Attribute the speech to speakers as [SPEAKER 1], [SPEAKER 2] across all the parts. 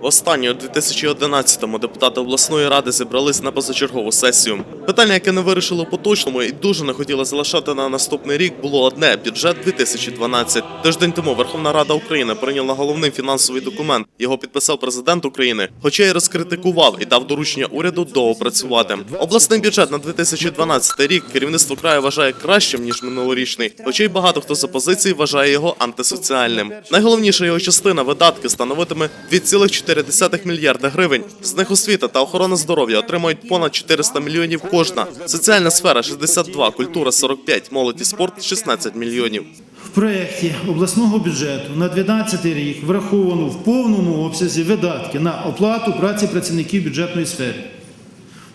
[SPEAKER 1] Останнє у 2011-му депутати обласної ради зібрались на позачергову сесію. Питання, яке не вирішили у поточному і дуже не хотіли залишати на наступний рік, було одне бюджет 2012. Тиждень тому Верховна Рада України прийняла головний фінансовий документ. Його підписав президент України, хоча й розкритикував і дав доручення уряду доопрацювати. Обласний бюджет на 2012 рік керівництво краю вважає кращим ніж минулорічний, хоча й багато хто з опозиції вважає його антисоціальним. Найголовніша його частина видатки становитиме 2,4 мільярда гривень. З них освіта та охорона здоров'я отримують понад 400 мільйонів кожна. Соціальна сфера 62, культура 45, молодь і спорт 16 мільйонів.
[SPEAKER 2] В проєкті обласного бюджету на 2012 рік враховано в повному обсязі видатки на оплату праці працівників бюджетної сфери.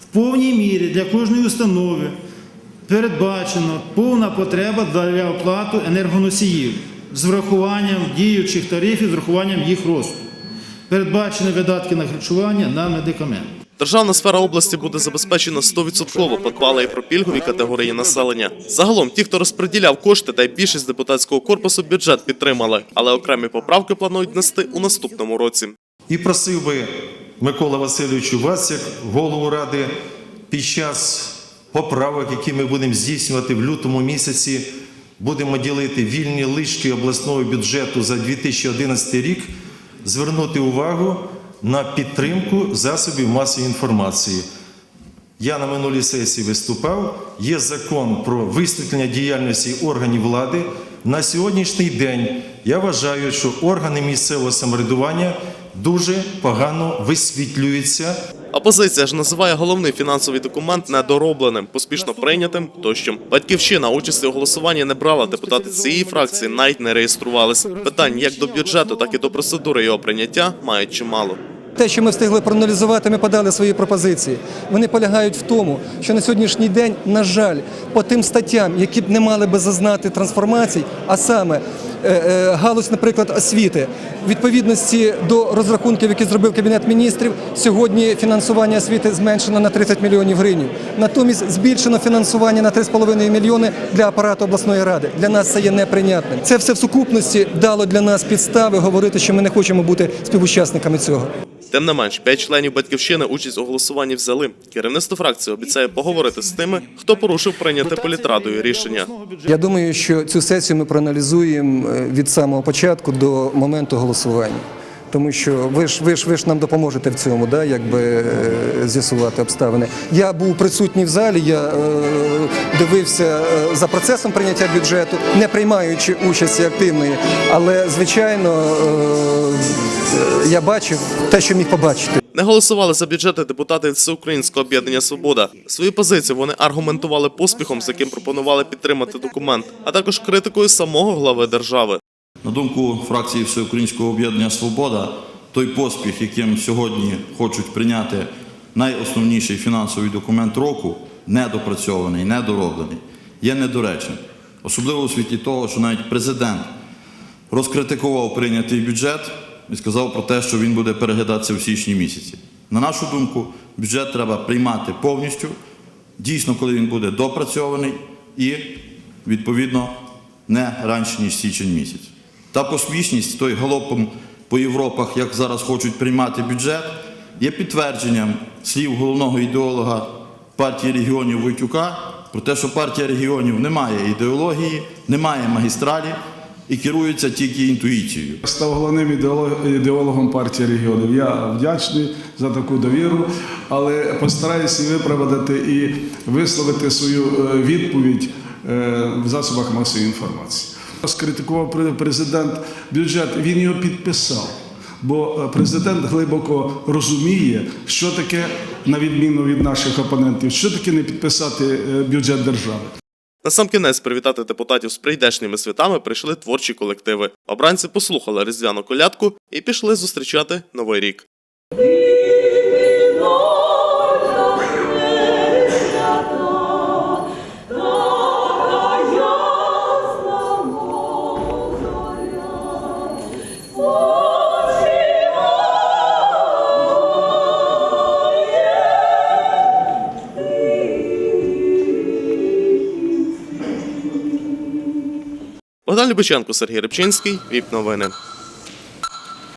[SPEAKER 2] В повній мірі для кожної установи передбачено повна потреба для оплати енергоносіїв з врахуванням діючих тарифів, з врахуванням їх росту. Передбачені видатки на харчування на медикаменти.
[SPEAKER 1] Державна сфера області буде забезпечена 100%, подбала і про пільгові категорії населення. Загалом, ті, хто розподіляв кошти, та й більшість депутатського корпусу бюджет підтримали, але окремі поправки планують нести у наступному році.
[SPEAKER 3] І просив би Микола Васильовичу вас, як голову ради, під час поправок, які ми будемо здійснювати в лютому місяці, будемо ділити вільні лишки обласного бюджету за 2011 рік, звернути увагу на підтримку засобів масової інформації. Я на минулій сесії виступав. Є закон про висвітлення діяльності органів влади. На сьогоднішній день я вважаю, що органи місцевого самоврядування дуже погано висвітлюються.
[SPEAKER 1] Опозиція ж називає головний фінансовий документ недоробленим, поспішно прийнятим тощо. Батьківщина участі у голосуванні не брала. Депутати цієї фракції навіть не реєструвались. Питань як до бюджету, так і до процедури його прийняття мають чимало.
[SPEAKER 4] Те, що ми встигли проаналізувати, ми подали свої пропозиції. Вони полягають в тому, що на сьогоднішній день, на жаль, по тим статтям, які б не мали би зазнати трансформацій, а саме галузь, наприклад, освіти, відповідності до розрахунків, які зробив Кабінет міністрів, сьогодні фінансування освіти зменшено на 30 мільйонів гривень. Натомість збільшено фінансування на 3,5 мільйони для апарату обласної ради. Для нас це є неприйнятним. Це все в сукупності дало для нас підстави говорити, що ми не хочемо бути співучасниками цього.
[SPEAKER 1] Тим не менш, п'ять членів батьківщини участь у голосуванні взяли. Керівництво фракції обіцяє поговорити з тими, хто порушив прийняте політрадою рішення.
[SPEAKER 4] Я думаю, що цю сесію ми проаналізуємо е, від самого початку до моменту голосування. Тому що ви ж ви ж ви ж нам допоможете в цьому, да, якби е, з'ясувати обставини. Я був присутній в залі, я е, дивився е, за процесом прийняття бюджету, не приймаючи участі активної, але звичайно е, я бачив те, що міг побачити.
[SPEAKER 1] Не голосували за бюджети депутати Всеукраїнського об'єднання Свобода. Свою позицію вони аргументували поспіхом, з яким пропонували підтримати документ, а також критикою самого глави держави.
[SPEAKER 5] На думку фракції Всеукраїнського об'єднання Свобода, той поспіх, яким сьогодні хочуть прийняти найосновніший фінансовий документ року, недопрацьований, недороблений, є недоречним. Особливо у світлі того, що навіть президент розкритикував прийнятий бюджет і сказав про те, що він буде переглядатися в січні місяці. На нашу думку, бюджет треба приймати повністю, дійсно, коли він буде допрацьований і, відповідно, не раніше, ніж січень місяць. Та поспішність, той галопом по Європах, як зараз хочуть приймати бюджет, є підтвердженням слів головного ідеолога партії регіонів Войтюка про те, що партія регіонів не має ідеології, не має магістралі і керується тільки інтуїцією.
[SPEAKER 6] Став головним ідеолог- ідеологом партії регіонів. Я вдячний за таку довіру, але постараюся виправдати і висловити свою е, відповідь е, в засобах масової інформації. Скритикував президент бюджет, він його підписав. Бо е, президент глибоко розуміє, що таке, на відміну від наших опонентів, що таке не підписати бюджет держави.
[SPEAKER 1] На сам кінець привітати депутатів з прийдешніми святами прийшли творчі колективи. Обранці послухали різдвяну колядку і пішли зустрічати новий рік. Богдан Любиченко, Сергій Рибчинський, ВІП новини.